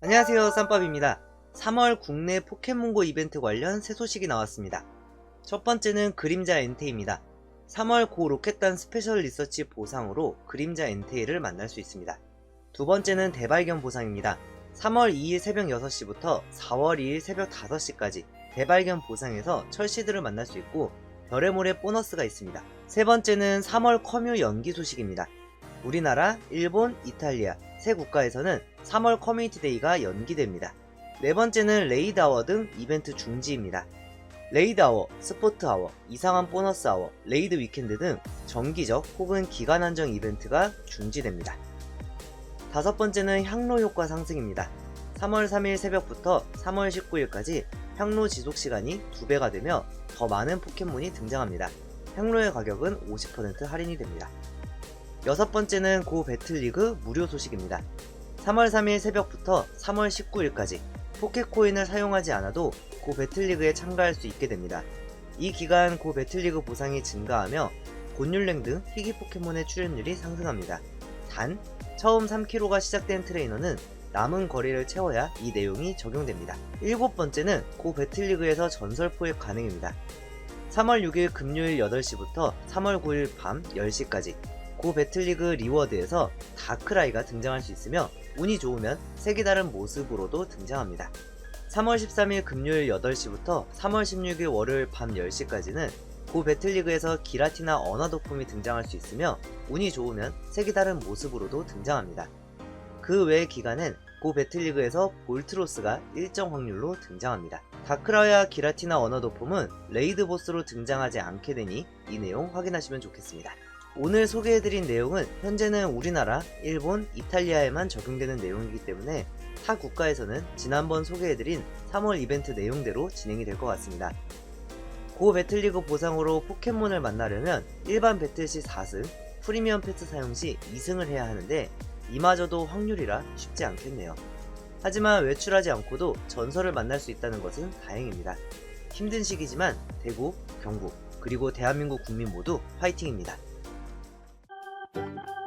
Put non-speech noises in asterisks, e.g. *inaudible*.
안녕하세요 쌈밥입니다. 3월 국내 포켓몬고 이벤트 관련 새 소식이 나왔습니다. 첫 번째는 그림자 엔테입니다. 3월 고 로켓단 스페셜 리서치 보상으로 그림자 엔테이를 만날 수 있습니다. 두 번째는 대발견 보상입니다. 3월 2일 새벽 6시부터 4월 2일 새벽 5시까지 대발견 보상에서 철시드를 만날 수 있고 별의 모래 보너스가 있습니다. 세 번째는 3월 커뮤 연기 소식입니다. 우리나라, 일본, 이탈리아 세 국가에서는 3월 커뮤니티 데이가 연기됩니다. 네 번째는 레이드 아워 등 이벤트 중지입니다. 레이드 아워, 스포트 아워, 이상한 보너스 아워, 레이드 위켄드 등 정기적 혹은 기간 한정 이벤트가 중지됩니다. 다섯 번째는 향로 효과 상승입니다. 3월 3일 새벽부터 3월 19일까지 향로 지속 시간이 2배가 되며 더 많은 포켓몬이 등장합니다. 향로의 가격은 50% 할인이 됩니다. 여섯 번째는 고 배틀리그 무료 소식입니다. 3월 3일 새벽부터 3월 19일까지 포켓코인을 사용하지 않아도 고 배틀리그에 참가할 수 있게 됩니다. 이 기간 고 배틀리그 보상이 증가하며 곤율랭 등 희귀 포켓몬의 출연율이 상승합니다. 단, 처음 3kg가 시작된 트레이너는 남은 거리를 채워야 이 내용이 적용됩니다. 일곱 번째는 고 배틀리그에서 전설 포획 가능입니다. 3월 6일 금요일 8시부터 3월 9일 밤 10시까지 고 배틀리그 리워드에서 다크라이가 등장할 수 있으며 운이 좋으면 색이 다른 모습으로도 등장합니다. 3월 13일 금요일 8시부터 3월 16일 월요일 밤 10시까지는 고 배틀리그에서 기라티나 언어도품이 등장할 수 있으며 운이 좋으면 색이 다른 모습으로도 등장합니다. 그외 기간엔 고 배틀리그에서 볼트로스가 일정 확률로 등장합니다. 다크라이와 기라티나 언어도품은 레이드 보스로 등장하지 않게 되니 이 내용 확인하시면 좋겠습니다. 오늘 소개해드린 내용은 현재는 우리나라, 일본, 이탈리아에만 적용되는 내용이기 때문에 타 국가에서는 지난번 소개해드린 3월 이벤트 내용대로 진행이 될 것 같습니다. 고 배틀리그 보상으로 포켓몬을 만나려면 일반 배틀 시 4승, 프리미엄 패스 사용 시 2승을 해야 하는데 이마저도 확률이라 쉽지 않겠네요. 하지만 외출하지 않고도 전설을 만날 수 있다는 것은 다행입니다. 힘든 시기지만 대구, 경북, 그리고 대한민국 국민 모두 화이팅입니다. Thank *laughs* you.